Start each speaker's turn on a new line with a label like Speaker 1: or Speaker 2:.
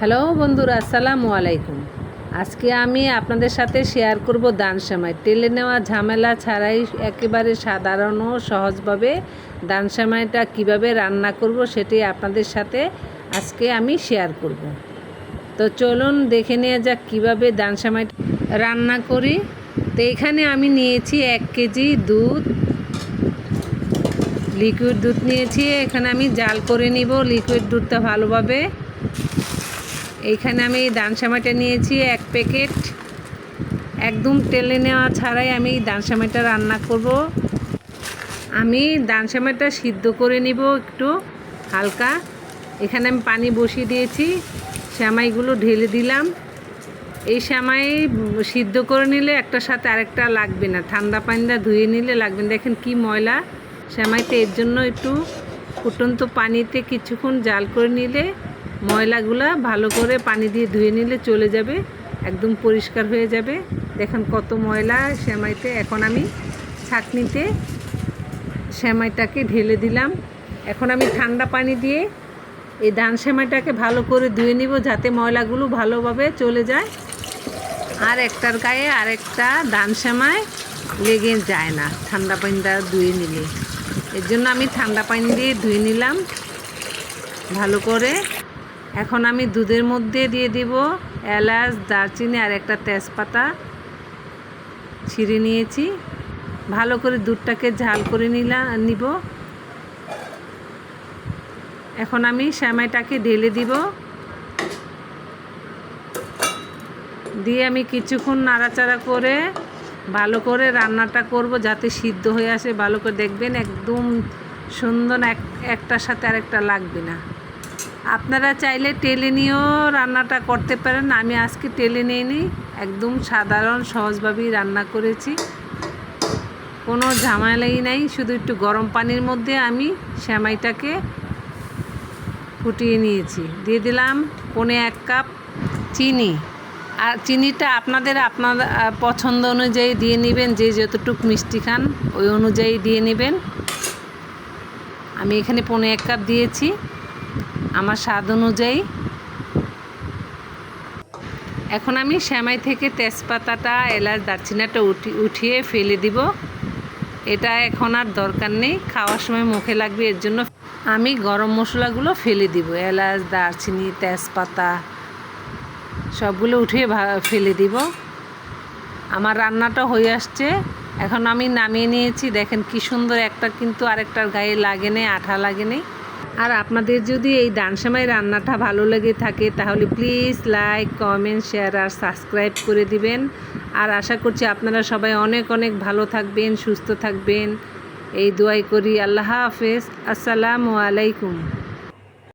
Speaker 1: Hello বন্ধুরা, আসসালামু আলাইকুম। আজকে আমি আপনাদের সাথে শেয়ার করব দান সেমাই। টেলে নেওয়া ঝামেলা ছাড়াই একেবারে সাধারণ ও সহজভাবে দান সেমাইটা কীভাবে রান্না করব সেটি আপনাদের সাথে আজকে আমি শেয়ার করব। তো চলুন দেখে নেওয়া যাক কীভাবে দান সেমাই রান্না করি। তো এখানে আমি নিয়েছি এক কেজি দুধ। লিকুইড দুধ নিয়েছি। এখানে আমি জাল করে নিব। লিকুইড দুধটা ভালোভাবে এইখানে আমি দান সেমাইটা নিয়েছি, এক প্যাকেট। একদম তেলে নেওয়া ছাড়াই আমি দান সেমাইটা রান্না করব। আমি দান সেমাইটা সিদ্ধ করে নিব একটু, হালকা। এখানে আমি পানি বসিয়ে দিয়েছি, শ্যামাইগুলো ঢেলে দিলাম। এই শ্যামাই সিদ্ধ করে নিলে একটার সাথে আরেকটা লাগবে না, ঠান্ডা পানিটা ধুয়ে নিলে লাগবে না। দেখেন কি ময়লা, শ্যামাইতে এর জন্য একটু ফুটন্ত পানিতে কিছুক্ষণ জাল করে নিলে ময়লাগুলা ভালো করে পানি দিয়ে ধুয়ে নিলে চলে যাবে, একদম পরিষ্কার হয়ে যাবে। দেখেন কত ময়লা সেমাইতে এখন আমি ছাঁকনিতে সেমাইটাকে ঢেলে দিলাম। এখন আমি ঠান্ডা পানি দিয়ে এই ধান সেমাইটাকে ভালো করে ধুয়ে নিব যাতে ময়লাগুলো ভালোভাবে চলে যায়। আর একটার গায়ে আরেকটা ধান সেমাই লেগে যায় না ঠান্ডা পানিটা ধুয়ে নিলে। এর জন্য আমি ঠান্ডা পানি দিয়ে ধুয়ে নিলাম। ভালো করে এখন আমি দুধের মধ্যে দিয়ে দিব এলাচ, দারচিনি আর একটা তেজপাতা। ছিঁড়ে নিয়েছি। ভালো করে দুধটাকে ঝাল করে নিলাম নিব। এখন আমি শ্যামাইটাকে ঢেলে দিব। দিয়ে আমি কিছুক্ষণ নাড়াচাড়া করে ভালো করে রান্নাটা করব যাতে সিদ্ধ হয়ে আসে। ভালো করে দেখবেন একদম সুন্দর এক একটার সাথে আরেকটা লাগবে না। আপনারা চাইলে টেলে নিয়েও রান্নাটা করতে পারেন। আমি আজকে টেলে নিয়ে নিই একদম সাধারণ, সহজভাবেই রান্না করেছি। কোনো ঝামেলাই নাই, শুধু একটু গরম পানির মধ্যে আমি শ্যামাইটাকে ফুটিয়ে নিয়েছি। দিয়ে দিলাম পনে এক কাপ চিনি। আর চিনিটা আপনাদের আপনাদের পছন্দ অনুযায়ী দিয়ে নেবেন, যে যতটুকু মিষ্টি খান, ওই অনুযায়ী দিয়ে নেবেন। আমি এখানে পনে এক কাপ দিয়েছি। আমার স্বাদ অনুযায়ী। এখন আমি শ্যামাই থেকে তেজপাতাটা, এলাচ, দারচিনাটা উঠি, উঠিয়ে ফেলে দিব। এটা এখন আর দরকার নেই, খাওয়ার সময় মুখে লাগবে, এর জন্য আমি গরম মশলাগুলো ফেলে দিব। এলাচ, দারচিনি, তেজপাতা, সবগুলো উঠিয়ে ফেলে দিব। আমার রান্নাটা হয়ে আসছে। এখন আমি নামিয়ে নিয়েছি। দেখেন কি সুন্দর একটা কিন্তু আরেকটার গায়ে লাগে নেই, আঠা লাগে নেই। আর আপনাদের যদি এই দানসামাই রান্নাটা ভালো লেগে থাকে, তাহলে প্লিজ লাইক কমেন্ট শেয়ার আর সাবস্ক্রাইব করে দিবেন। আর আশা করছি আপনারা সবাই অনেক অনেক ভালো থাকবেন, সুস্থ থাকবেন। এই দোয়াই করি, আল্লাহ হাফেজ। আসসালামু আলাইকুম।